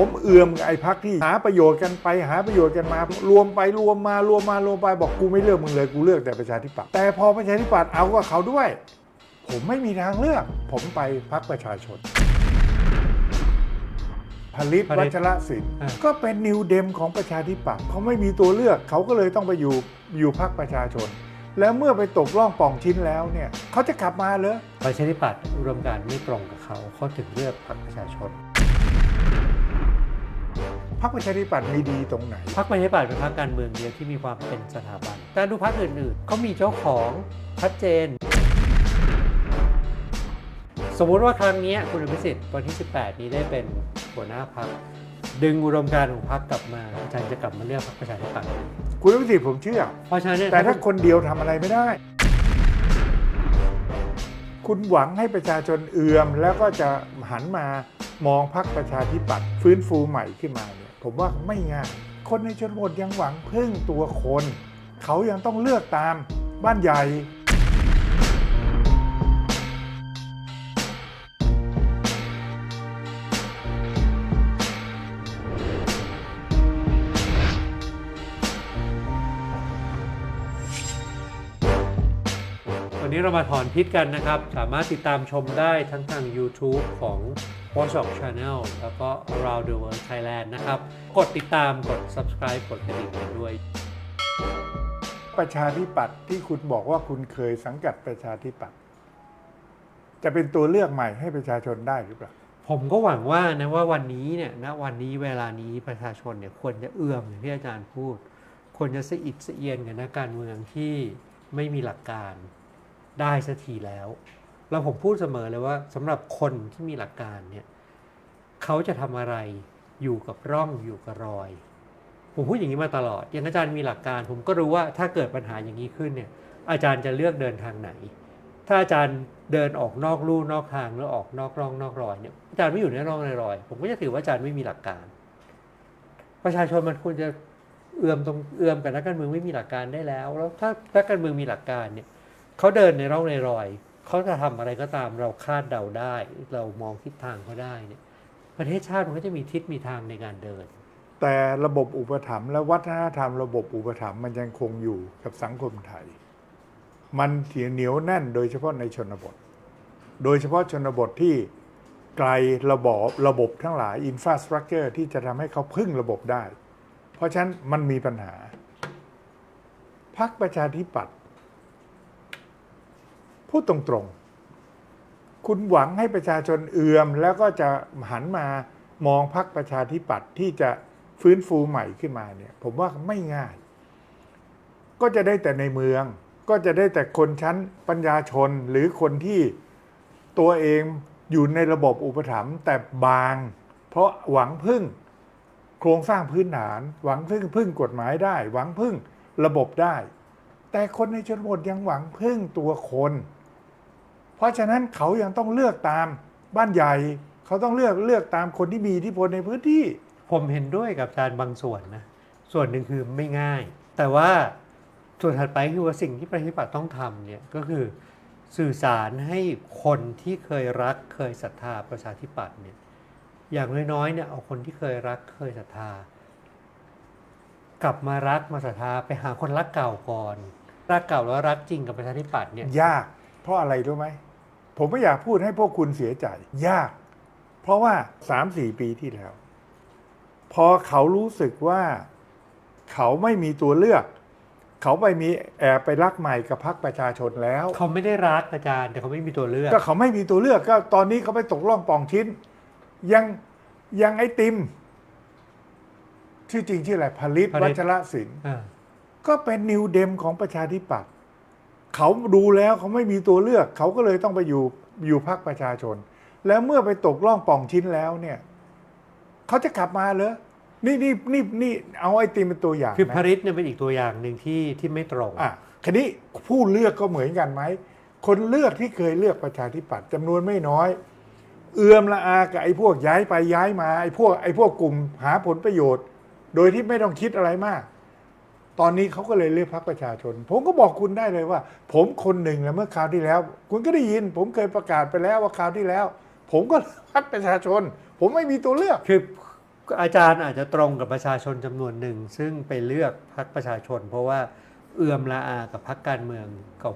ผมเอื่อมกับไอ้พักที่หาประโยชน์กันไปหาประโยชน์กันมา รวมไปรวมมารวมมารวมไปบอกกูไม่เลือกมึงเลยกูเลือกแต่ประชาธิปัตย์แต่พอประชาธิปัตย์เอากับเขาด้วย ผมไม่มีทางเลือก ผมไปพักประชาชนผลิตผลิตวัชรศิลป์อ่าก็เป็นนิวเดมของประชาธิปัตย์เขาไม่มีตัวเลือกเขาก็เลยต้องไปอยู่อยู่พักประชาชน แล้วเมื่อไปตกล่องป่องชิ้นแล้วเนี่ยเขาจะกลับมาเหรอประชาธิปัตย์อุดมการณ์ไม่ตรงกับเขาเขาถึงเลือกพรรคประชาชน พักประชาธิปัตย์มีดีตรงไหน พรรคประชาธิปัตย์เป็นพรรคการเมืองเดียวที่มีความเป็นสถาบัน แต่ดูพรรคอื่นๆเขามีเจ้าของชัดเจน สมมุติว่าครั้งนี้คุณอภิสิทธิ์วันที่ 18 นี้ได้เป็นหัวหน้าพรรคดึงอุดมการณ์ของพรรคกลับมาอาจารย์จะกลับมาเลือกพรรคประชาธิปัตย์คุณวิสิทธิ์ผมเชื่อ เพราะฉะนั้นเนี่ยแต่ถ้าคนเดียวทำอะไรไม่ได้ คุณหวังให้ประชาชนเอื่อมแล้วก็จะหันมามองพรรคประชาธิปัตย์ฟื้นฟูใหม่ขึ้นมาเนี่ย ผมว่าไม่ง่าย คนในชนบทยังหวังพึ่งตัวคน เขายังต้องเลือกตามบ้านใหญ่วันนี้เรามาถอนพิษกันนะครับ สามารถติดตามชมได้ทั้งทาง YouTube ของ Watch Up Channel แล้วก็ Around the World Thailand นะครับ กดติดตามกด subscribe กดกระดิ่งกันด้วย ประชาธิปัตย์ที่คุณบอกว่าคุณเคยสังกัดประชาธิปัตย์จะเป็นตัวเลือกใหม่ให้ประชาชนได้หรือเปล่า ผมก็หวังว่านะว่าวันนี้เนี่ยณวันนี้เวลานี้ประชาชนเนี่ยควรจะเอื้อมอย่างที่อาจารย์พูด ควรจะสะอิดสะเอียนกับนักการเมืองที่ไม่มีหลักการได้สักทีแล้ว แล้วผมพูดเสมอเลยว่าสำหรับคนที่มีหลักการเนี่ยเขาจะทำอะไรอยู่กับร่องอยู่กับรอย ผมพูดอย่างนี้มาตลอด อย่างอาจารย์มีหลักการ ผมก็รู้ว่าถ้าเกิดปัญหาอย่างนี้ขึ้นเนี่ย อาจารย์จะเลือกเดินทางไหน ถ้าอาจารย์เดินออกนอกลู่นอกทางแล้วออกนอกร่องนอกรอยเนี่ยอาจารย์ไม่อยู่ในร่องในรอย ผมก็จะถือว่าอาจารย์ไม่มีหลักการ ประชาชนมันควรจะเอื้อมตรงเอื้อมกับนักการเมืองไม่มีหลักการได้แล้ว แล้วถ้านักการเมืองมีหลักการเนี่ยเขาเดินในร่องในรอย เขาจะทำอะไรก็ตามเราคาดเดาได้ เรามองทิศทางเขาได้เนี่ยประเทศชาติมันก็จะมีทิศมีทางในการเดิน แต่ระบบอุปถัมภ์และวัฒนธรรมระบบอุปถัมภ์มันยังคงอยู่กับสังคมไทย มันเหนียวแน่นโดยเฉพาะในชนบท โดยเฉพาะชนบทที่ไกลระบบระบบทั้งหลายอินฟราสตรักเจอร์ที่จะทำให้เขาพึ่งระบบได้ เพราะฉะนั้นมันมีปัญหาพักประชาธิปัตย์ พูดตรงๆ คุณหวังให้ประชาชนเอือม แล้วก็จะหันมามองพักประชาธิปัตย์ที่จะฟื้นฟูใหม่ขึ้นมาเนี่ย ผมว่าไม่ง่าย ก็จะได้แต่ในเมือง ก็จะได้แต่คนชั้นปัญญาชนหรือคนที่ตัวเองอยู่ในระบบอุปถัมภ์แต่บาง เพราะหวังพึ่งโครงสร้างพื้นฐาน หวังพึ่งพึ่งกฎหมายได้ หวังพึ่งระบบได้ แต่คนในชนบทยังหวังพึ่งตัวคน เพราะฉะนั้นเขายังต้องเลือกตามบ้านใหญ่ เขาต้องเลือกเลือกตามคนที่มีอิทธิพลในพื้นที่ ผมเห็นด้วยกับอาจารย์บางส่วนนะ ส่วนหนึ่งคือไม่ง่าย แต่ว่าส่วนถัดไปคือว่าสิ่งที่ประชาธิปัตย์ต้องทำเนี่ยก็คือสื่อสารให้คนที่เคยรักเคยศรัทธาประชาธิปัตย์เนี่ยอย่างน้อยๆเนี่ยเอาคนที่เคยรักเคยศรัทธา กลับมารักมาศรัทธาไปหาคนรักเก่าก่อน รักเก่าแล้วรักจริงกับประชาธิปัตย์เนี่ยยาก เพราะอะไรรู้ไหม ผมไม่อยากพูดให้พวกคุณเสียใจ ยาก เพราะว่าสามสี่ปีที่แล้ว พอเขารู้สึกว่าเขาไม่มีตัวเลือก เขาไปมีแอบไปรักใหม่กับพรรคประชาชนแล้ว เขาไม่ได้รักอาจารย์แต่เขาไม่มีตัวเลือก ก็เขาไม่มีตัวเลือกก็ตอนนี้เขาไปตกล่องปองชิ้น ยังยังไอติมชื่อจริงชื่ออะไรผลิตผลิตวัชรศิลป์อ่าก็เป็นนิวเดมของประชาธิปัตย์ เขาดูแล้วเขาไม่มีตัวเลือก เขาก็เลยต้องไปอยู่อยู่พรรคประชาชน แล้วเมื่อไปตกล่องป่องชิ้นแล้วเนี่ยเขาจะกลับมาเหรอนี่นี่นี่นี่เอาไอติมเป็นตัวอย่างคือนะพริตเนี่ยเป็นอีกตัวอย่างหนึ่งที่ที่ไม่ตรง อะคันนี้ผู้เลือกก็เหมือนกันไหมคนเลือกที่เคยเลือกประชาธิปัตย์จำนวนไม่น้อย เอื้อมละอากับไอ้พวกย้ายไปย้ายมาไอ้พวกไอ้พวกกลุ่มหาผลประโยชน์ โดยที่ไม่ต้องคิดอะไรมาก ตอนนี้เขาก็เลยเลือกพรรคประชาชน ผมก็บอกคุณได้เลยว่า ผมคนหนึ่งนะเมื่อคราวที่แล้ว คุณก็ได้ยิน ผมเคยประกาศไปแล้วว่าคราวที่แล้ว ผมก็เลือกพรรคประชาชน ผมไม่มีตัวเลือก คืออาจารย์อาจจะตรงกับประชาชนจำนวนหนึ่ง ซึ่งไปเลือกพรรคประชาชน เพราะว่าเอื่อมละอากับพรรคการเมือง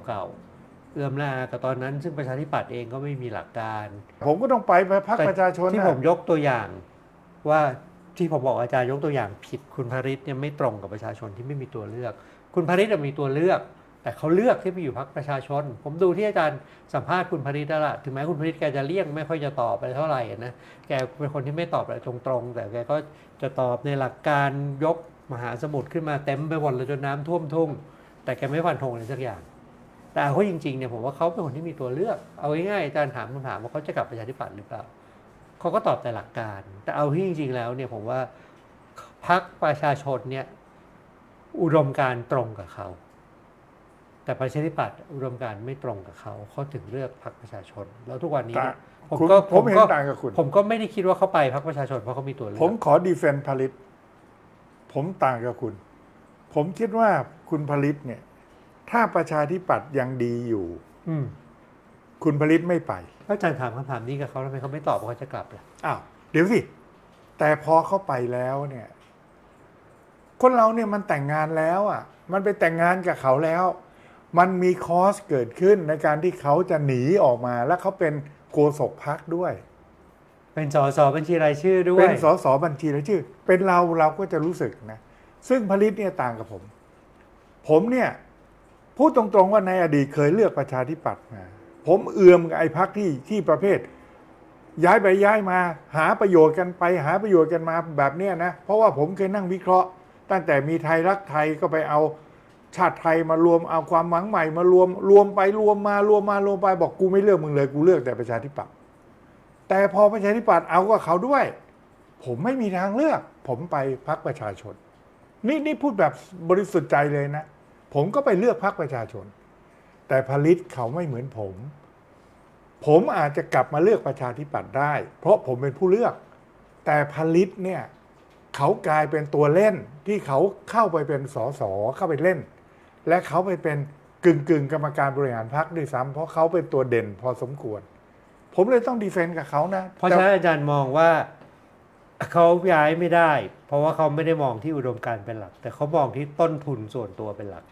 เก่าๆเอื่อมละอากับตอนนั้น ซึ่งประชาธิปัตย์เองก็ไม่มีหลักการ ผมก็ต้องไปไปพักแต่ประชาชนที่น่ะผมยกตัวอย่างว่า ที่ผมบอกอาจารย์ยกตัวอย่างผิดคุณพริษเนี่ยไม่ตรงกับประชาชนที่ไม่มีตัวเลือก คุณพริษมีตัวเลือก แต่เขาเลือกที่ไปอยู่พรรคประชาชน ผมดูที่อาจารย์สัมภาษณ์คุณพริษแล้วล่ะถึงแม้คุณพริษแกจะเลี่ยงไม่ค่อยจะตอบอะไรเท่าไหร่นะแกเป็นคนที่ไม่ตอบอะไรตรงๆ แต่แกก็จะตอบในหลักการยกมหาสมุทรขึ้นมาเต็มไปหมดเลยจนน้ำท่วมทุ่ง แต่แกไม่ฟันธงอะไรสักอย่าง แต่เขาจริงๆเนี่ยผมว่าเขาเป็นคนที่มีตัวเลือก เอาง่ายๆอาจารย์ถามคำถามว่าเขาจะกลับประชาธิปัตย์หรือเปล่า เขาก็ตอบแต่หลักการ แต่เอาที่จริง ๆ แล้วเนี่ยผมว่าพรรคประชาชนเนี่ยอุดมการณ์ตรงกับเขา แต่ประชาธิปัตย์อุดมการณ์ไม่ตรงกับเขาเขาถึงเลือกพรรคประชาชน แล้วทุกวันนี้เนี่ยผมคุณก็ผมเห็นก็ต่างกับคุณ ผมก็ไม่ได้คิดว่าเขาไปพรรคประชาชนเพราะเขามีตัวเลือกผมขอดีเฟนต์ผลิต ผมต่างกับคุณ ผมคิดว่าคุณผลิตเนี่ย ถ้าประชาธิปัตย์ยังดีอยู่ อืม คุณผลิตไม่ไปแล้วอาจารย์ถามคำถามนี้กับเขาทำไมเขาไม่ตอบว่าเขาจะกลับล่ะอ้าวเดี๋ยวสิ แต่พอเข้าไปแล้วเนี่ย คนเราเนี่ยมันแต่งงานแล้วอะ มันไปแต่งงานกับเขาแล้ว มันมีคอสเกิดขึ้นในการที่เขาจะหนีออกมา แล้วเขาเป็นโกศกพักด้วย เป็นสสบัญชีรายชื่อด้วย เป็นสสบัญชีรายชื่อ เป็นเราเราก็จะรู้สึกนะ ซึ่งผลิตเนี่ยต่างกับผม ผมเนี่ยพูดตรงๆว่าในอดีตเคยเลือกประชาธิปัตย์มา ผมเอื่อมกับไอ้พักที่ที่ประเภท ย้ายไปย้ายมาหาประโยชน์กันไป หาประโยชน์กันมาแบบเนี้ยนะ เพราะว่าผมเคยนั่งวิเคราะห์ ตั้งแต่มีไทยรักไทยก็ไปเอาชาติไทยมารวมเอาความหวังใหม่มารวมรวมไปรวมมารวมมารวมไปบอกกูไม่เลือกมึงเลยกูเลือกแต่ประชาธิปัตย์แต่พอประชาธิปัตย์เอากับเขาด้วย ผมไม่มีทางเลือก ผมไปพักประชาชน นี่นี่พูดแบบบริสุทธิ์ใจเลยนะ ผมก็ไปเลือกพักประชาชน แต่ผลิตเขาไม่เหมือนผม ผมอาจจะกลับมาเลือกประชาธิปัตย์ได้ เพราะผมเป็นผู้เลือก แต่ผลิตเนี่ยเขากลายเป็นตัวเล่นที่เขาเข้าไปเป็นสสเข้าไปเล่น และเขาไปเป็นกึ่งกึ่งกรรมการบริหารพรรคด้วยซ้ำเพราะเขาเป็นตัวเด่นพอสมควร ผมเลยต้องดีเฟนต์กับเขานะเพราะฉะนั้นอาจารย์มองว่าเขาย้ายไม่ได้ เพราะว่าเขาไม่ได้มองที่อุดมการณ์เป็นหลัก แต่เขามองที่ต้นทุนส่วนตัวเป็นหลัก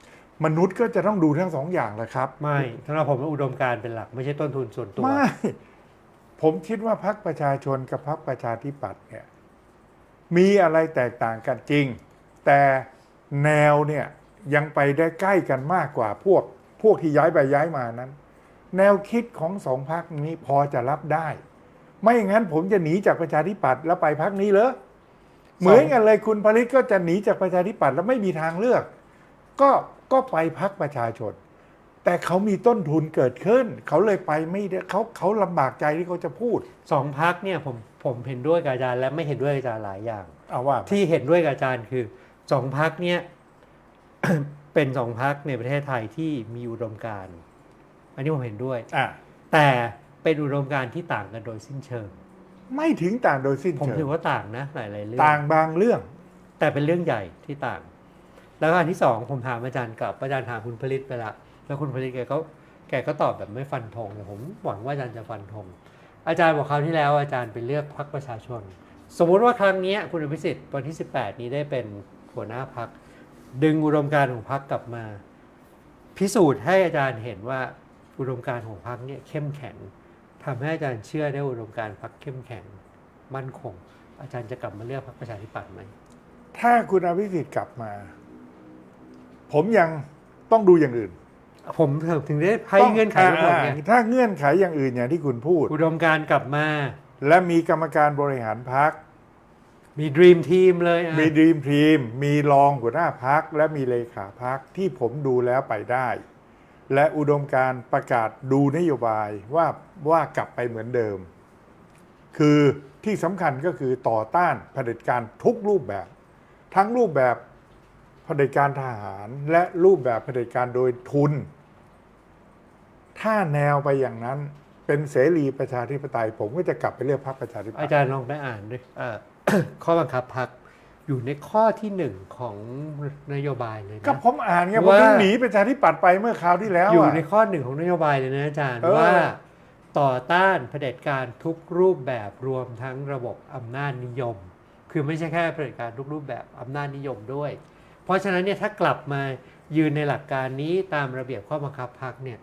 มนุษย์ก็จะต้องดูทั้งสองอย่างแหละครับ ไม่สำหรับผมอุดมการณ์เป็นหลัก ไม่ใช่ต้นทุนส่วนตัว ไม่ ผมคิดว่าพรรคประชาชนกับพรรคประชาธิปัตย์เนี่ย มีอะไรแตกต่างกันจริง แต่แนวเนี่ยยังไปได้ใกล้กันมากกว่าพวก พวกที่ย้ายไปย้ายมานั้น แนวคิดของสองพรรคนี้พอจะรับได้ ไม่อย่างนั้นผมจะหนีจากประชาธิปัตย์แล้วไปพรรคนี้เหรอเหมือนกันเลยคุณผลิตก็จะหนีจากประชาธิปัตย์แล้วไม่มีทางเลือก ก็ ก็ไปพรรคประชาชน แต่เขามีต้นทุนเกิดขึ้น เขาเลยไปไม่ได้เขาเขาลำบากใจที่เขาจะพูดสองพักเนี่ยผมผมเห็นด้วยกับอาจารย์และไม่เห็นด้วยกับอาจารย์หลายอย่างเอาว่าที่เห็นด้วยกับอาจารย์คือสองพักเนี่ยเป็นสองพักในประเทศไทยที่มีอุดมการณ์อันนี้ผมเห็นด้วยอะแต่เป็นอุดมการณ์ที่ต่างกันโดยสิ้นเชิง ไม่ถึงต่างโดยสิ้นผมเชิถืองว่าต่างนะหลายๆเรื่องต่างบางเรื่อง แต่เป็นเรื่องใหญ่ที่ต่าง แล้วก็อันที่สองผมถามอาจารย์กับอาจารย์ถามคุณผลิตไปละแล้วคุณผลิตแกก็แกก็ตอบแบบไม่ฟันธงแต่ผมหวังว่าอาจารย์จะฟันธงอาจารย์บอกคราวที่แล้วอาจารย์ไปเลือกพรรคประชาชน สมมุติว่าครั้งนี้คุณอภิสิทธิ์วันที่ 18 นี้ได้เป็นหัวหน้าพรรคดึงอุดมการณ์ของพรรคกลับมา พิสูจน์ให้อาจารย์เห็นว่าอุดมการณ์ของพรรคเนี่ยเข้มแข็งทำให้อาจารย์เชื่อได้อุดมการณ์พรรคเข้มแข็งมั่นคง อาจารย์จะกลับมาเลือกพรรคประชาธิปัตย์ไหมถ้าคุณอภิสิทธิ์กลับมา ผมยังต้องดูอย่างอื่น ผมถึงได้ให้ต้องเงื่อนไขทั้งหมดไงอ่าถ้าเงื่อนไขอย่างอื่นอย่างที่คุณพูด อุดมการณ์กลับมา และมีกรรมการบริหารพักมีดีมทีมเลยอะมีดีมทีมมีรองหัวหน้าพักและมีเลขาพักที่ผมดูแล้วไปได้ และอุดมการณ์ประกาศดูนโยบายว่าว่ากลับไปเหมือนเดิม คือที่สำคัญก็คือต่อต้านเผด็จการทุกรูปแบบ ทั้งรูปแบบ เผด็จการทหารและรูปแบบเผด็จการโดยทุน ถ้าแนวไปอย่างนั้นเป็นเสรีประชาธิปไตย ผมก็จะกลับไปเลือกพรรคประชาธิปไตอายจารย์ลองไปอ่านด้วยเอ่อข้อบังคับพักอยู่ในข้อที่หนึ่งของนโยบายเลยก็นะผมอ่านไงผมว่าถึงหนีประชาธิปัตย์ไปเมื่อคราวที่แล้วอยู่อะในข้อหนึ่งของนโยบายเลยนะอาจารย์เออว่าต่อต้านเผด็จการทุกรูปแบบรวมทั้งระบบอำนาจนิยม คือไม่ใช่แค่เผด็จการทุกรูปแบบอำนาจนิยมด้วย เพราะฉะนั้นเนี่ยถ้ากลับมายืนในหลักการนี้ตามระเบียบข้อบังคับพักเนี่ย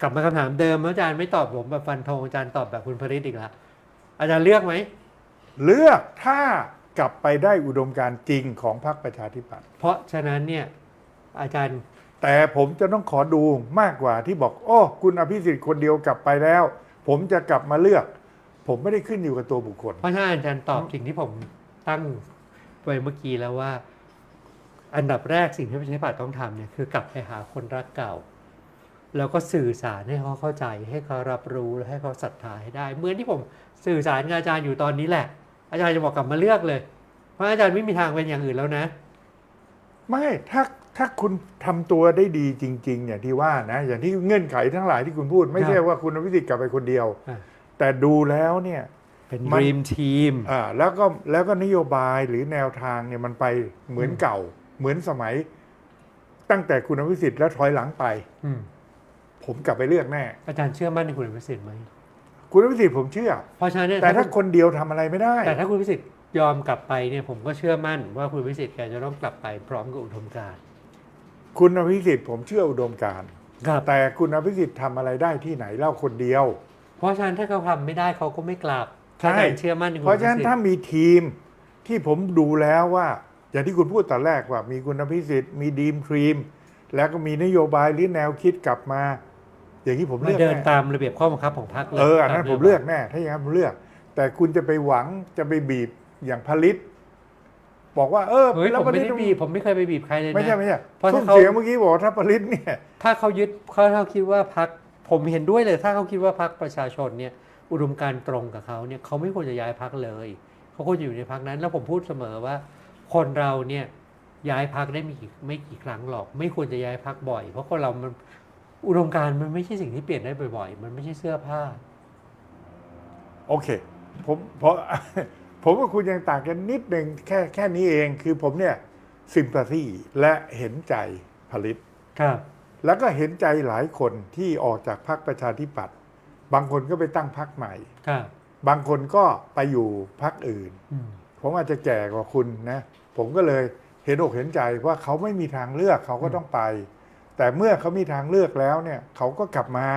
กลับมาคำถามเดิมอาจารย์ไม่ตอบผมแบบฟันธงอาจารย์ตอบแบบคุณพริตอีกแล้วอาจารย์เลือกไหมเลือกถ้ากลับไปได้อุดมการณ์จริงของพรรคประชาธิปัตย์เพราะฉะนั้นเนี่ยอาจารย์ แต่ผมจะต้องขอดูมากกว่าที่บอก โอ้ คุณอภิสิทธิ์คนเดียวกลับไปแล้ว ผมจะกลับมาเลือก ผมไม่ได้ขึ้นอยู่กับตัวบุคคล เพราะฉะนั้นอาจารย์ตอบสิ่งที่ผมตั้งไว้เมื่อกี้แล้วว่า อันดับแรกสิ่งที่ประชาธิปัตย์ต้องทำเนี่ยคือกลับไปหาคนรักเก่า แล้วก็สื่อสารให้เขาเข้าใจ ให้เขารับรู้และให้เขาศรัทธาให้ได้ เหมือนที่ผมสื่อสารกับอาจารย์อยู่ตอนนี้แหละ อาจารย์จะบอกกลับมาเลือกเลย เพราะอาจารย์ไม่มีทางเป็นอย่างอื่นแล้วนะ ไม่ถ้าถ้าคุณทำตัวได้ดีจริงๆอย่างที่ว่านะอย่างที่เงื่อนไขทั้งหลายที่คุณพูด ไม่ใช่ว่าคุณอภิสิทธิ์กลับไปคนเดียวอะแต่ดูแล้วเนี่ยเป็นมันดีมทีมอ่าแล้วก็แล้วก็นโยบายหรือแนวทางเนี่ยมันไปเหมือนเก่า เหมือนสมัยตั้งแต่คุณอภิสิทธิ์แล้วถอยหลังไปผมกลับไปเลือกแน่ อาจารย์เชื่อมั่นในคุณพิสิทธิ์ไหมคุณอภิสิทธิ์ผมเชื่อ เพราะฉะนั้นเนี่ยแต่ถ้าคุณคนเดียวทำอะไรไม่ได้ แต่ถ้าคุณพิสิทธิ์ยอมกลับไปเนี่ยผมก็เชื่อมั่นว่าคุณพิสิทธิ์แกจะต้องกลับไปพร้อมกับอุดมการณ์คุณอภิสิทธิ์ผมเชื่ออุดมการณ์ครับแต่คุณอภิสิทธิ์ทำอะไรได้ที่ไหนเล่าคนเดียว เพราะฉะนั้นถ้าเขาทำไม่ได้เขาก็ไม่กลับใช่ถ้าอาจารย์เชื่อมั่นในคุณเพราะฉะนั้นพิสิทถ้าธิ์มีทีมที่ผมดูแล้วว่า อย่างที่คุณพูดตอนแรกว่า มีคุณอภิสิทธิ์มีดีมทีม แล้วก็มีนโยบายหรือแนวคิดกลับมา อย่างนี้ผมมาเลือกเดินแน่ตามระเบียบข้อบังคับของพรรคเลยเอออันนั้นตาผมเลือกแน่ถ้าอย่างนั้นผมเลือก แต่คุณจะไปหวังจะไปบีบอย่างผลิตบอกว่าเออเฮ้ยแล้วผมไม่ได้ผลิตบีบผมไม่เคยไปบีบใครเลยนะไม่ใช่ไม่ใช่เพราะทุถ้ากเขาเสียงเมื่อกี้บอกว่าถ้าผลิตเนี่ย ถ้าเขายึดเขาถ้าเขาคิดว่าพรรคผมเห็นด้วยเลย ถ้าเขาคิดว่าพรรคประชาชนเนี่ย อุดมการณ์ตรงกับเขาเนี่ยเขาไม่ควรจะย้ายพรรคเลย เขาควรจะอยู่ในพรรคนั้น แล้วผมพูดเสมอว่า คนเราเนี่ยย้ายพรรคได้ไม่กี่ไม่กี่ครั้งหรอก ไม่ควรจะย้ายพรรคบ่อย เพราะคนเรามันอุดมการณ์มันไม่ใช่สิ่งที่เปลี่ยนได้บ่อยๆ มันไม่ใช่เสื้อผ้า โอเค ผมเพราะผมกับคุณยังต่างกันนิดหนึ่งแค่แค่นี้เองคือผมเนี่ยซิมพัซีและเห็นใจผลิตครับ แล้วก็เห็นใจหลายคนที่ออกจากพรรคประชาธิปัตย์บางคนก็ไปตั้งพรรคใหม่ ครับ บางคนก็ไปอยู่พรรคอื่นอืม ผมอาจจะแก่กว่าคุณนะผมก็เลยเห็นอกเห็นใจว่าเขาไม่มีทางเลือกเขาก็ต้องไป แต่เมื่อเขามีทางเลือกแล้วเนี่ยเขาก็กลับมา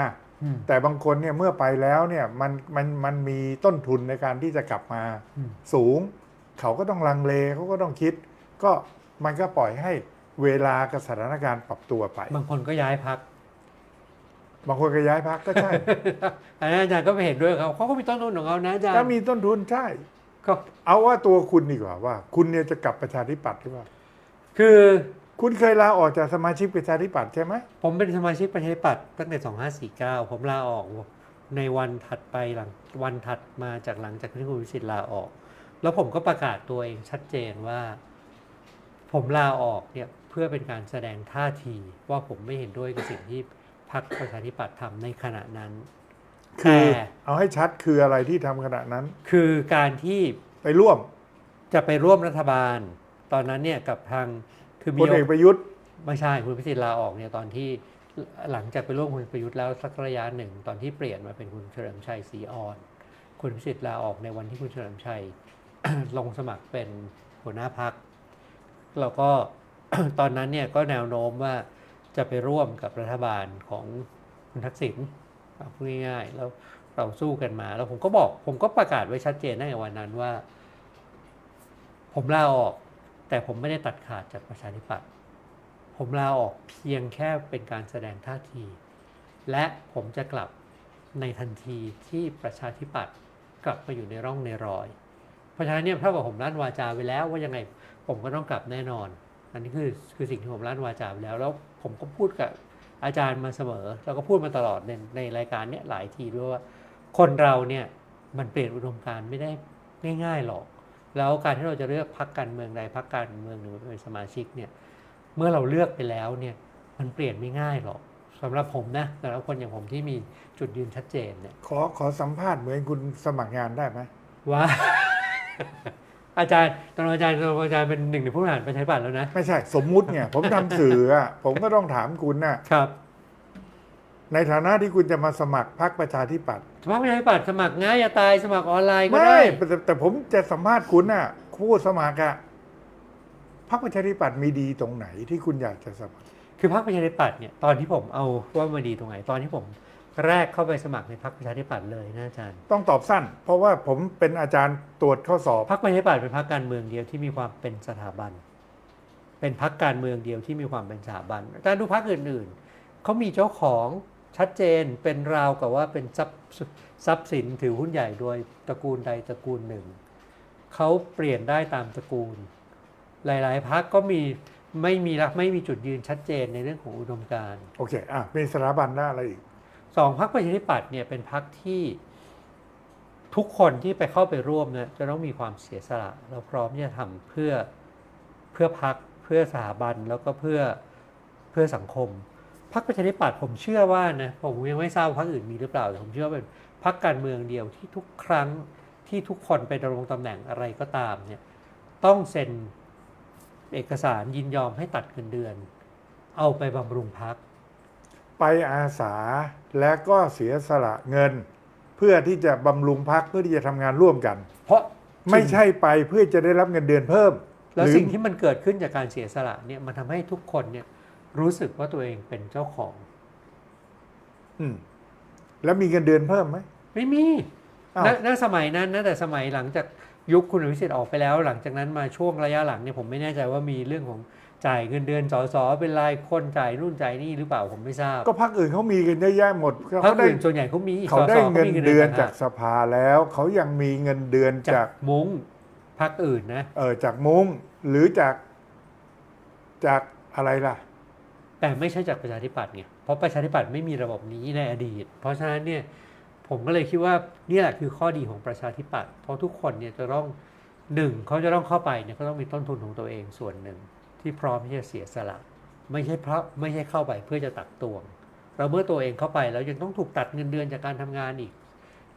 อืมแต่บางคนเนี่ยเมื่อไปแล้วเนี่ยมันมันมันมีต้นทุนในการที่จะกลับมาอืมสูง เขาก็ต้องลังเลเขาก็ต้องคิด ก็มันก็ปล่อยให้เวลากับสถานการณ์ปรับตัวไป บางคนก็ย้ายพักบางคนก็ย้ายพักก็ใช่อันนั้นอาจารย์ก็ไม่เห็นด้วยกับเขาเขาก็มีต้นทุนของเขานะอาจารย์ถ้ามีต้นทุนใช่ ก็เอาว่าตัวคุณดีกว่าว่า คุณเนี่ยจะกลับประชาธิปัตย์หรือเปล่าคือคุณเคยลาออกจากสมาชิกประชาธิปัตย์ใช่ไหมผมเป็นสมาชิกประชาธิปัตย์ตั้งแต่ 2549 ผมลาออกในวันถัดไปหลังวันถัดมาจากหลังจากที่คุณวิสิทธิ์ลาออก แล้วผมก็ประกาศตัวเองชัดเจนว่า ผมลาออกเนี่ยเพื่อเป็นการแสดงท่าทีว่าผมไม่เห็นด้วยกับสิ่งที่พรรคประชาธิปัตย์ทำในขณะนั้น คือแต่เอาให้ชัดคืออะไรที่ทำขณะนั้น คือการที่ไปร่วมจะไปร่วมรัฐบาล ตอนนั้นเนี่ยกับทางคือพมีลเอกประยุทธ์ไม่ใช่คุณพิสิทธิ์ลาออกเนี่ยตอนที่หลังจากไปร่วมคุณประยุทธ์แล้วสักระยะหนึ่ง ตอนที่เปลี่ยนมาเป็นคุณเฉลิมชัยศรีอ่อน คุณพิสิทธิ์ลาออกในวันที่คุณเฉลิมชัยลงสมัครเป็นหัวหน้าพักแล้วก็ตอนนั้นเนี่ยก็แนวโน้มว่าจะไปร่วมกับรัฐบาลของคุณทักษิณเอา พูดง่ายๆแล้วเราสู้กันมา แล้วผมก็บอก ผมก็ประกาศไว้ชัดเจนตั้งแต่วันนั้นว่า ผมลาออก แต่ผมไม่ได้ตัดขาดจากประชาธิปัตย์ผมลาออกเพียงแค่เป็นการแสดงท่าที และผมจะกลับในทันทีที่ประชาธิปัตย์กลับมาอยู่ในร่องในรอย เพราะฉะนั้นเนี่ยเท่ากับผมลั่นวาจาไปแล้วว่ายังไงผมก็ต้องกลับแน่นอน อันนี้คือคือสิ่งที่ผมลั่นวาจาไปแล้ว แล้วผมก็พูดกับ อาจารย์มาเสมอแล้วก็พูดมาตลอดในในรายการเนี้ยหลายทีด้วยว่า คนเราเนี่ยมันเปลี่ยนอุดมการณ์ไม่ได้ง่ายๆหรอก แล้วการที่เราจะเลือกพักการเมืองใดพักการเมืองหนึ่งเป็นสมาชิกเนี่ยเมื่อเราเลือกไปแล้วเนี่ยมันเปลี่ยนไม่ง่ายหรอกสำหรับผมนะสำหรับคนอย่างผมที่มีจุดยืนชัดเจนเนี่ยขอขอสัมภาษณ์เหมือนคุณสมัครงานได้ไหมว่า อาจารย์ตอนนนอาจารย์ตอนนนอาจารย์เป็นหนึ่งในผู้บริหารประชาธิปัตย์แล้วนะ ไม่ใช่ สมมุติเนี่ย ผมทำสื่ออะผมก็ต้องถามคุณน่ะ ครับในฐานะที่คุณจะมาสมัครพรรคประชาธิปัตย์สมัครประชาธิปัตย์สมัครง่ายจะตายสมัครออนไลน์ก็ไม่ได้ แต่แต่ผมจะสัมภาษณ์คุณน่ะคผู้สมัครอะพรรคประชาธิปัตย์มีดีตรงไหนที่คุณอยากจะสมัคร คือพรรคประชาธิปัตย์เนี่ยตอนที่ผมเอาว่ามาดีตรงไหนตอนที่ผม แรกเข้าไปสมัครในพรรคประชาธิปัตย์เลยนะอาจารย์ต้องตอบสั้น เพราะว่าผมเป็นอาจารย์ตรวจข้อสอบ พรรคประชาธิปัตย์เป็นพรรคการเมืองเดียวที่มีความเป็นสถาบัน เป็นพรรคการเมืองเดียวที่มีความเป็นสถาบันอาจารย์ดูพรรคอื่นๆเขามีเจ้าของชัดเจนเป็นราวกับว่าเป็นทรัพย์ทรัพย์สินถือหุ้นใหญ่โดยตระกูลใดตระกูลหนึ่งเขาเปลี่ยนได้ตามตระกูล หลาย ๆพรรคก็มีไม่มีรักไม่มีจุดยืนชัดเจนในเรื่องของอุดมการณ์โอเค อะมีสถาบันได้อะไรอีก สองพักประชาธิปัตย์เนี่ยเป็นพักที่ทุกคนที่ไปเข้าไปร่วมเนี่ยจะต้องมีความเสียสละเราพร้อมที่จะทำเพื่อเพื่อพักเพื่อสถาบันแล้วก็เพื่อเพื่อสังคมพักประชาธิปัตย์ผมเชื่อว่านะผมยังไม่ทราบพักอื่นมีหรือเปล่าแต่ผมเชื่อว่าเป็นพักการเมืองเดียวที่ทุกครั้งที่ทุกคนไปดำรงตำแหน่งอะไรก็ตามเนี่ยต้องเซ็นเอกสารยินยอมให้ตัดเงินเดือน เอาไปบำรุงพัก ไปอาสาและก็เสียสละเงิน เพื่อที่จะบำรุงพักเพื่อที่จะทำงานร่วมกัน เพราะไม่ใช่ไปเพื่อจะได้รับเงินเดือนเพิ่ม แล้วหรือสิ่งที่มันเกิดขึ้นจากการเสียสละเนี่ยมันทำให้ทุกคนเนี่ยรู้สึกว่าตัวเองเป็นเจ้าของ อืมแล้วมีเงินเดือนเพิ่มไหมไม่มีอ้าวณณสมัยนั้นนะแต่สมัยหลังจากยุคคุณอภิสิทธิ์ออกไปแล้ว หลังจากนั้นมาช่วงระยะหลังเนี่ยผมไม่แน่ใจว่ามีเรื่องของ จ่ายเงินเดือนสสเป็นรายคนจ่ายนู่นจ่ายนี่หรือเปล่าผมไม่ทราบก็พักอื่นเขามีกันเยอะแยะหมดพรรเขาคได้อื่นส่วนใหญ่เขามีเขาได้สสเงินมีเดือนต่งหจากสภาแล้วเขายังมีเงินเดือนจาจากกมุ้งพักอื่นนะเออจากมุ้งหรือจากจากอะไรล่ะ แต่ไม่ใช่จากประชาธิปัตย์ไงเพราะประชาธิปัตย์ไม่มีระบบนี้ในอดีต เพราะฉะนั้นเนี่ยผมก็เลยคิดว่านี่แหละคือข้อดีของประชาธิปัตย์เพราะทุกคนเนี่ยจะต้องหนึ่งเขาจะต้องเข้าไปเนี่ยเขาต้องมีต้นทุนของตัวเองส่วนหนึ่ง ที่พร้อมที่จะเสียสละ ไม่ใช่เพราะไม่ใช่เข้าไปเพื่อจะตักตวง เราเมื่อตัวเองเข้าไปแล้วยังต้องถูกตัดเงินเดือนจากการทำงานอีก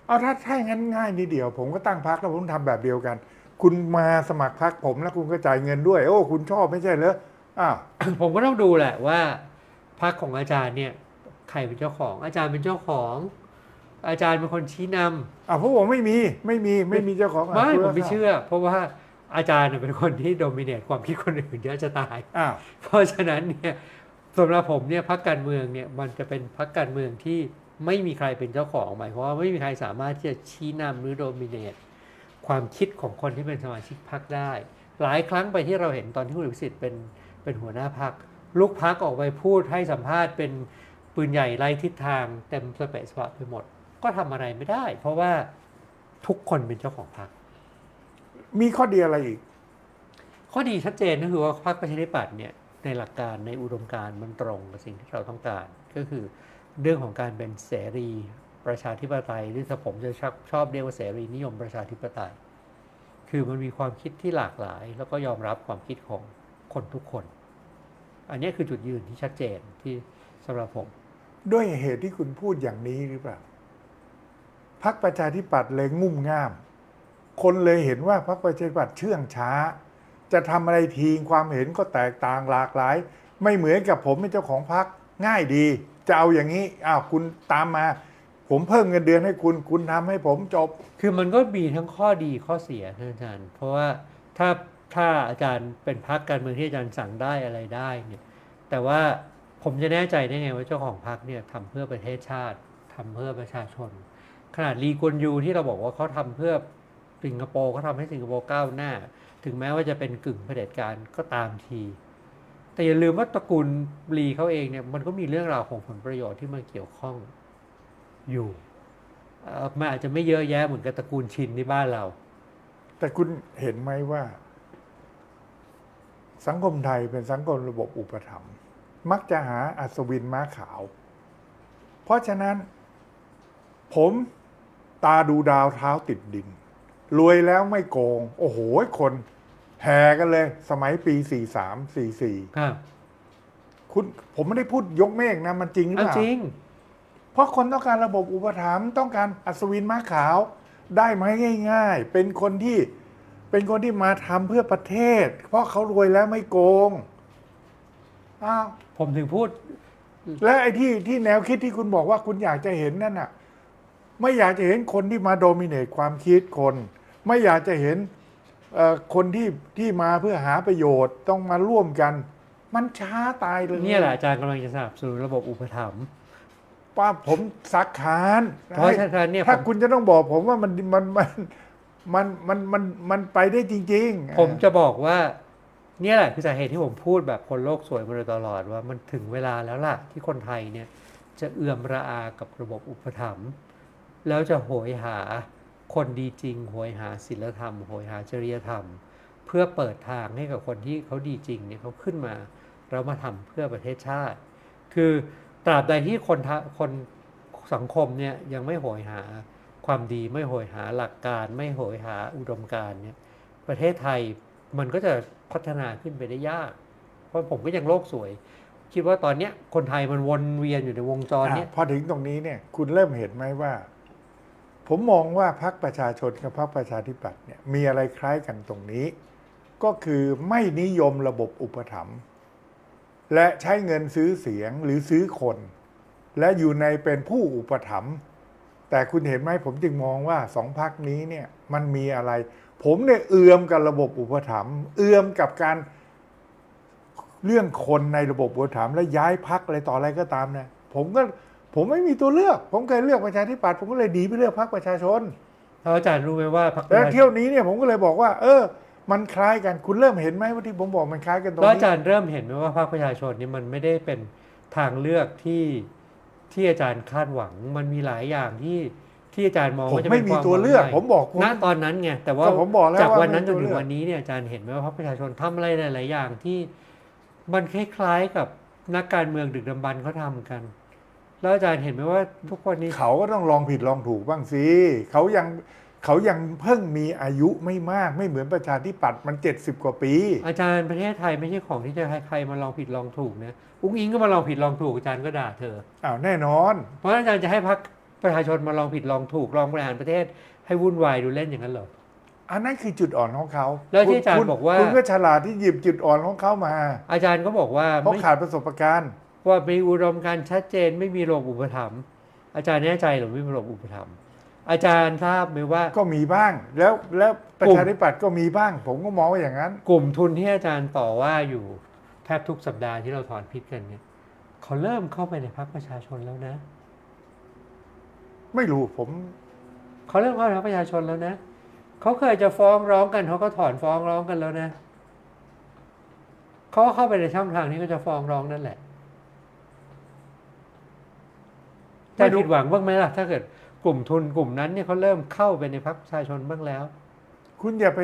เอาถ้าถ้าอย่างนั้นง่ายนิดเดียว ผมก็ตั้งพักแล้วผมทำแบบเดียวกัน คุณมาสมัครพักผมแล้วคุณก็จ่ายเงินด้วย โอ้คุณชอบไม่ใช่เหรออ้าวผมก็ต้องดูแหละว่าพรรคของอาจารย์เนี่ยใครเป็นเจ้าของ อาจารย์เป็นเจ้าของ อาจารย์เป็นคนชี้นำอ้าวเพราะผมไม่มีไม่มีไม่มีเจ้าของอะไม่คุณผมไม่เชื่อ เพราะว่า อาจารย์น่ะเป็นคนที่โดมิเนตความคิดคนอื่นเยอะจะตาย อ้าว เพราะฉะนั้นเนี่ยสำหรับผมเนี่ยพรรคการเมืองเนี่ยมันจะเป็นพรรคการเมืองที่ไม่มีใครเป็นเจ้าของหมายความว่าไม่มีใครสามารถที่จะชี้นำหรือโดมิเนตความคิดของคนที่เป็นสมาชิกพรรคได้ หลายครั้งไปที่เราเห็นตอนที่คุณอภิสิทธิ์เป็นเป็นหัวหน้าพรรคลูกพรรคออกไปพูดให้สัมภาษณ์เป็นปืนใหญ่ไร้ทิศทางเต็มสเปซสปะไปหมด ก็ทำอะไรไม่ได้ เพราะว่าทุกคนเป็นเจ้าของพรรค มีข้อดีอะไรอีก ข้อดีชัดเจนก็คือว่าพรรคประชาธิปัตย์เนี่ยในหลักการในอุดมการณ์มันตรงกับสิ่งที่เราต้องการ ก็คือเรื่องของการเป็นเสรีประชาธิปไตยหรือถ้าผมจะชอบชอบเรียกว่าเสรีนิยมประชาธิปไตย คือมันมีความคิดที่หลากหลาย แล้วก็ยอมรับความคิดของคนทุกคน อันนี้คือจุดยืนที่ชัดเจนที่สำหรับผม ด้วยเหตุที่คุณพูดอย่างนี้หรือเปล่าพักประชาธิปัตย์เลยงุ่มง่าม คนเลยเห็นว่าพักประชาธิปัตย์เชื่องช้า จะทำอะไรทีความเห็นก็แตกต่างหลากหลาย ไม่เหมือนกับผมเป็นเจ้าของพักง่ายดี จะเอาอย่างนี้อ้าวคุณตามมา ผมเพิ่มเงินเดือนให้คุณคุณทำให้ผมจบ คือมันก็มีทั้งข้อดีข้อเสียนอาจารย์ เพราะว่าถ้าถ้าอาจารย์เป็นพรรคการเมืองที่อาจารย์สั่งได้อะไรได้เนี่ยแต่ว่าผมจะแน่ใจได้ไงว่าเจ้าของพรรคเนี่ยทำเพื่อประเทศชาติทำเพื่อประชาชน ขนาดลีกวนยูที่เราบอกว่าเขาทำเพื่อ สิงคโปร์เขาทำให้สิงคโปร์ก้าวหน้า ถึงแม้ว่าจะเป็นกึ่งเผด็จการก็ตามที แต่อย่าลืมว่าตระกูลลีเขาเองเนี่ยมันก็มีเรื่องราวของผลประโยชน์ที่มาเกี่ยวข้องอยู่มันอาจจะไม่เยอะแยะเหมือนกับตระกูลชินในบ้านเรา แต่คุณเห็นไหมว่า สังคมไทยเป็นสังคมระบบอุปถัมภ์มักจะหาอัศวินม้าขาว เพราะฉะนั้น ผมตาดูดาวเท้าติดดิน รวยแล้วไม่โกง โอ้โหคนแห่กันเลย สมัยปี43 44ครับ คุณผมไม่ได้พูดยกเมฆนะ มันจริงหรือเอาเปล่าจริง เพราะคนต้องการระบบอุปถัมภ์ต้องการอัศวินม้าขาว ได้ไหมง่าย ๆ เป็นคนที่เป็นคนที่มาทำเพื่อประเทศ เพราะเขารวยแล้วไม่โกงอ้าว ผมถึงพูด และไอ้ที่ที่แนวคิดที่คุณบอกว่าคุณอยากจะเห็นนั่นน่ะ ไม่อยากจะเห็นคนที่มาโดมิเนตความคิดคน ไม่อยากจะเห็นเอ่อคนที่ที่มาเพื่อหาประโยชน์ต้องมาร่วมกัน มันช้าตายเลยเนี่ยแหละอาจารย์กำลังจะสนับสนุนระบบอุปถัมภ์ว่าผมสักขานเพราะฉะนั้นเนี่ยผถ้ามคุณจะต้องบอกผมว่ามันมันมันมันมันมันมันไปได้จริง ๆ ผมจะบอกว่า เนี่ยแหละคือสาเหตุที่ผมพูดแบบคนโลกสวยมาโดยตลอดว่ามันถึงเวลาแล้วล่ะที่คนไทยเนี่ย จะเอื่อมระอากับระบบอุปถัมภ์ แล้วจะโหยหาคนดีจริง โหยหาศีลธรรม โหยหาจริยธรรม เพื่อเปิดทางให้กับคนที่เขาดีจริงเนี่ยเขาขึ้นมาแล้วมาทำเพื่อประเทศชาติ คือตราบใดที่คนคนสังคมเนี่ยยังไม่โหยหาความดีไม่โหยหาหลักการไม่โหยหาอุดมการเนี่ยประเทศไทยมันก็จะพัฒนาขึ้นไปได้ยาก เพราะผมก็ยังโลกสวย คิดว่าตอนเนี้ยคนไทยมันวนเวียนอยู่ในวงจรเนี้ยพอถึงตรงนี้เนี่ยคุณเริ่มเห็นไหมว่า ผมมองว่าพรรคประชาชนกับพรรคประชาธิปัตย์เนี่ยมีอะไรคล้ายกันตรงนี้ ก็คือไม่นิยมระบบอุปถัมภ์และใช้เงินซื้อเสียงหรือซื้อคน และอยู่ในเป็นผู้อุปถัมภ์แต่คุณเห็นไหมผมจึงมองว่าสองพรรคนี้เนี่ยมันมีอะไร ผมเนี่ยเอือมกับระบบอุปถัมภ์เอือมกับการเรื่องคนในระบบอุปถัมภ์และย้ายพักอะไรต่ออะไรก็ตามเนี่ยผมก็ ผมไม่มีตัวเลือก ผมเคยเลือกประชาธิปัตย์ผมก็เลยดีไปเลือกพักประชาชนแล้วอาจารย์รู้ไหมว่าพรรคประแล้วชาเที่ยวนี้เนี่ยผมก็เลยบอกว่า เออ มันคล้ายกันคุณเริ่มเห็นไหมว่าที่ผมบอกมันคล้ายกันตรงแล้วอานี้จารย์เริ่มเห็นไหมว่าพรรคประชาชนนี่มันไม่ได้เป็นทางเลือกที่ที่อาจารย์คาดหวังมันมีหลายอย่างที่ที่อาจารย์มองผมว่าจะไม่เป็นมีความตัวเลือกหวังใหม่ผมบอกคุณณตอนนั้นไงแต่ว่าก็ผมบอกแล้วจากว่าวันนั้นจไม่นมีถึตัวงเลือกวันนี้เนี่ยอาจารย์เห็นไหมว่าพรรคประชาชนทำอะไรหลาย ๆ อย่างที่มันคล้ายๆกับนักการเมืองดึกดำบรรพ์เขาทำกัน แล้วอาจารย์เห็นไหมว่าทุกวันนี้เขาก็ต้องลองผิดลองถูกบ้างสิเขายังเขายังเพิ่งมีอายุไม่มากไม่เหมือนประชาธิปัตย์มันเจ็ดสิบกว่าปี อาจารย์ประเทศไทยไม่ใช่ของที่จะให้ใครมาลองผิดลองถูกนะอุ้งอิงก็มาลองผิดลองถูกอาจารย์ก็ด่าเธออ้าวแน่นอน เพราะอาจารย์จะให้พักประชาชนมาลองผิดลองถูกลองบริหารประเทศ ให้วุ่นวายดูเล่นอย่างนั้นเหรออันนั้นคือจุดอ่อนของเขาแล้วที่อาจารย์คุณบอกว่าคุณก็ฉลาดที่หยิบจุดอ่อนของเขามา อาจารย์ก็บอกว่าเพราะไม่ขาดประสบการณ์ ว่ามีอุดมการณ์ชัดเจนไม่มีระบบอุปถัมภ์อาจารย์แน่ใจเหรือไม่มีระบบอุปถัมภ์อาจารย์ทราบไหมว่า ก็มีบ้าง แล้วแล้วประกลุ่มชาธิปัตย์ก็มีบ้าง ผมก็มองว่าอย่างนั้น กลุ่มทุนที่อาจารย์ต่อว่าอยู่แทบทุกสัปดาห์ที่เราถอนพิษกันเนี่ยเขาเริ่มเข้าไปในพรรคประชาชนแล้วนะ ไม่รู้ผมเขาเริ่มเข้าในพรรคประชาชนแล้วนะเขาเคยจะฟ้องร้องกันเขาก็ถอนฟ้องร้องกันแล้วนะเขาก็เข้าไปในช่องทางที่เขาจะฟ้องร้องนั่นแหละ จะผิดหวังบ้างไหมล่ะ ถ้าเกิดกลุ่มทุนกลุ่มนั้นเนี่ยเขาเริ่มเข้าไปในพรรคประชาชนบ้างแล้ว คุณอย่าไป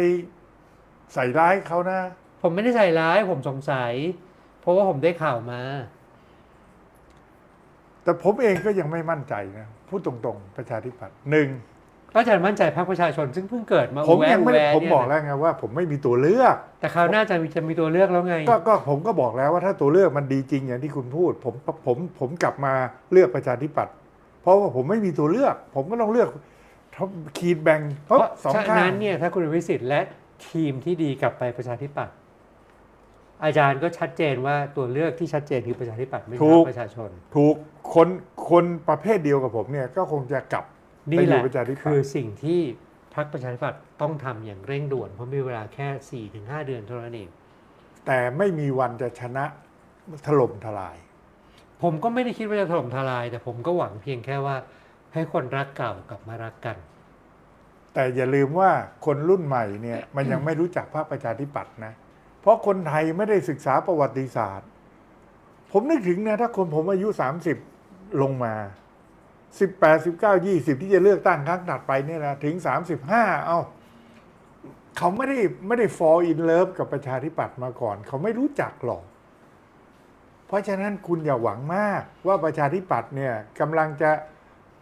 ใส่ร้ายเขานะ ผมไม่ได้ใส่ร้ายผมสงสัย เพราะว่าผมได้ข่าวมา แต่ผมเองก็ยังไม่มั่นใจนะพูดตรงๆ ประชาธิปัตย์หนึ่ง อาจารย์มั่นใจพรรคประชาชนซึ่งเพิ่งเกิดมาผมแวยังไม่ได้แวผมเนี่ยบอกนะแล้วไงว่าผมไม่มีตัวเลือก แต่คราวหน้าจะมีจะมีตัวเลือกแล้วไงก็ก็ผมก็บอกแล้วว่าถ้าตัวเลือกมันดีจริงอย่างที่คุณพูด ผมผมผมกลับมาเลือกประชาธิปัตย์เพราะว่าผมไม่มีตัวเลือก ผมก็ต้องเลือกขีดแบ่งเพราะปุ๊บสองฉะข้างนั้นเนี่ยถ้าคุณวิสิทธิ์และทีมที่ดีกลับไปประชาธิปัตย์อาจารย์ก็ชัดเจนว่าตัวเลือกที่ชัดเจนคือประชาธิปัตย์ไม่ใช่พรรคประชาชน ถูกคนคนประเภทเดียวกับผมเนี่ยก็คงจะกลับ นี่แหละไปอยู่ประชาธิปัตย์คือสิ่งที่พรรคประชาธิปัตย์ต้องทำอย่างเร่งด่วน เพราะมีเวลาแค่ 4-5 เดือนเท่านั้นเอง แต่ไม่มีวันจะชนะถล่มทลาย ผมก็ไม่ได้คิดว่าจะถล่มทลาย แต่ผมก็หวังเพียงแค่ว่า ให้คนรักเก่ากลับมารักกัน แต่อย่าลืมว่าคนรุ่นใหม่เนี่ยมันยังไม่รู้จักพรรคประชาธิปัตย์นะ เพราะคนไทยไม่ได้ศึกษาประวัติศาสตร์ ผมนึกถึงนะถ้าคนผมอายุ 30 ลงมา 18 19 20 ที่จะเลือกตั้งครั้งถัดไปเนี่ยนะถึง 35 เอาเขาไม่ได้ไม่ได้ fall in love กับประชาธิปัตย์มาก่อน เขาไม่รู้จักหรอก เพราะฉะนั้นคุณอย่าหวังมากว่าประชาธิปัตย์เนี่ยกำลังจะ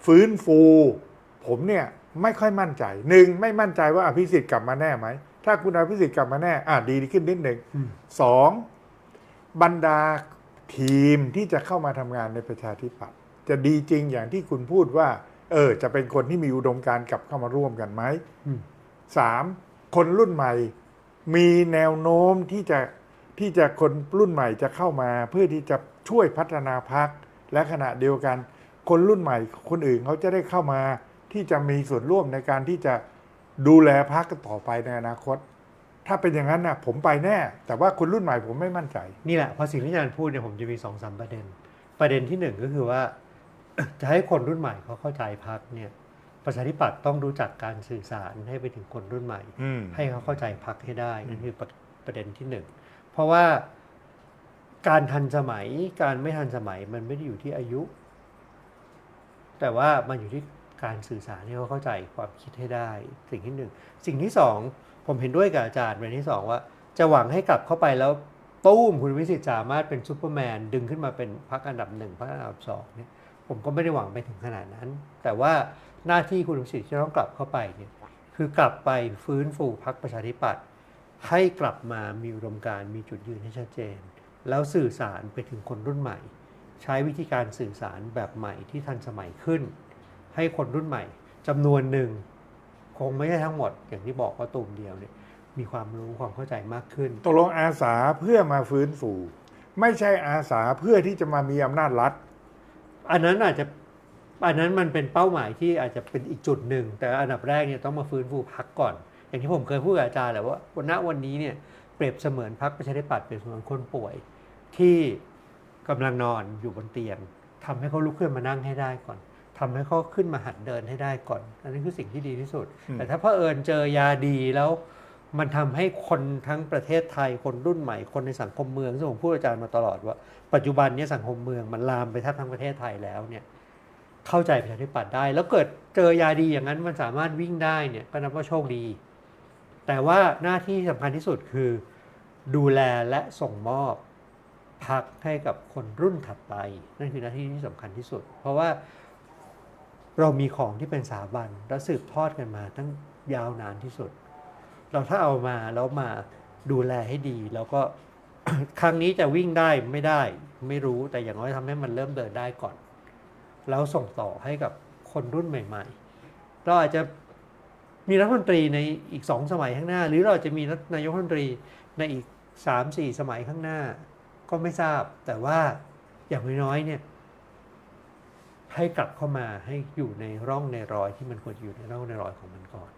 ฟื้นฟู ผมเนี่ยไม่ค่อยมั่นใจหนึ่งไม่มั่นใจว่าอภิสิทธิ์กลับมาแน่ไหม ถ้าคุณอภิสิทธิ์กลับมาแน่อะดีขึ้นนิดหนึ่งอืมสองบรรดาทีมที่จะเข้ามาทำงานในประชาธิปัตย์ จะดีจริงอย่างที่คุณพูดว่า เออ จะเป็นคนที่มีอุดมการณ์กลับเข้ามาร่วมกันไหมอืมสามคนรุ่นใหม่ มีแนวโน้มที่จะที่จะคนรุ่นใหม่จะเข้ามา เพื่อที่จะช่วยพัฒนาพักและขณะเดียวกัน คนรุ่นใหม่ คนอื่นเขาจะได้เข้ามา ที่จะมีส่วนร่วมในการที่จะดูแลพักต่อไปในอนาคต ถ้าเป็นอย่างนั้นนะผมไปแน่ แต่ว่าคุณรุ่นใหม่ผมไม่มั่นใจ นี่แหละพอสิ่งที่อาจารย์พูดเนี่ยผมจะมีสองสามประเด็น ประเด็นที่หนึ่งก็คือว่า จะให้คนรุ่นใหม่เขาเข้าใจพักเนี่ยประชาธิปัตย์ต้องรู้จักการสื่อสารให้ไปถึงคนรุ่นใหม่อืมให้เขาเข้าใจพักให้ได้นั่นคือประประเด็นที่หนึ่งเพราะว่าการทันสมัยการไม่ทันสมัยมันไม่ได้อยู่ที่อายุ แต่ว่ามันอยู่ที่การสื่อสารให้เขาเข้าใจความคิดให้ได้ สิ่งที่หนึ่งสิ่งที่สองผมเห็นด้วยกับอาจารย์ประเด็นที่สองว่า จะหวังให้กลับเข้าไปแล้วตู้มคุณวิสิทธิ์สามารถเป็นซูเปอร์แมนดึงขึ้นมาเป็นพักอันดับหนึ่งพักอันดับสองเนี่ย ผมก็ไม่ได้หวังไปถึงขนาดนั้น แต่ว่าหน้าที่คุณวิสิทธิ์จะต้องกลับเข้าไปเนี่ยคือกลับไปฟื้นฟูพักประชาธิปัตย์ให้กลับมามีอุดมการมีจุดยืนให้ชัดเจน แล้วสื่อสารไปถึงคนรุ่นใหม่ ใช้วิธีการสื่อสารแบบใหม่ที่ทันสมัยขึ้น ให้คนรุ่นใหม่จำนวนหนึ่ง คงไม่ใช่ทั้งหมด อย่างที่บอกว่าตูมเดียวเนี่ยมีความรู้ความเข้าใจมากขึ้นตกลงอาสาเพื่อมาฟื้นฟูไม่ใช่อาสาเพื่อที่จะมามีอำนาจรัฐ อันนั้นอาจจะอันนั้นมันเป็นเป้าหมายที่อาจจะเป็นอีกจุดหนึ่ง แต่อันดับแรกเนี่ยต้องมาฟื้นฟูพักก่อน อย่างที่ผมเคยพูดกับอาจารย์แหละว่าวันณวันนี้เนี่ยเปรียบเสมือนพักประชาธิปัตย์เปรียบเสมือนคนป่วย ที่กำลังนอนอยู่บนเตียงทำให้เขาลุกขึ้นมานั่งให้ได้ก่อนทำให้เขาขึ้นมาหัดเดินให้ได้ก่อน อันนี้คือสิ่งที่ดีที่สุดอืมแต่ถ้าเผอิญเจอยาดีแล้ว มันทำให้คนทั้งประเทศไทยคนรุ่นใหม่คนในสังคมเมืองซึ่งผมพูดอาจารย์มาตลอดว่า ปัจจุบันนี้สังคมเมืองมันลามไปแทบทั้งประเทศไทยแล้วเนี่ยเข้าใจประชาธิปัตย์ได้ แล้วเกิดเจอยาดีอย่างนั้นมันสามารถวิ่งได้เนี่ยก็นับว่าโชคดี แต่ว่าหน้าที่สำคัญที่สุดคือ ดูแลและส่งมอบพักให้กับคนรุ่นถัดไป นั่นคือหน้าที่ที่สำคัญที่สุด เพราะว่าเรามีของที่เป็นสถาบันและสืบทอดกันมาตั้งยาวนานที่สุด เราถ้าเอามาแล้วมาดูแลให้ดี แล้วก็ครั้งนี้จะวิ่งได้ไม่ได้ไม่รู้แต่อย่างน้อยทำให้มันเริ่มเดินได้ก่อน แล้วส่งต่อให้กับคนรุ่นใหม่ ๆ เราอาจจะมีรัฐมนตรีในอีกสองสมัยข้างหน้า หรือเราจะมีนายกรัฐมนตรีในอีกสามสี่สมัยข้างหน้า ก็ไม่ทราบ แต่ว่าอย่างน้อยๆเนี่ยให้กลับเข้ามาให้อยู่ในร่องในรอยที่มันควรอยู่ในร่องในรอยของมันก่อน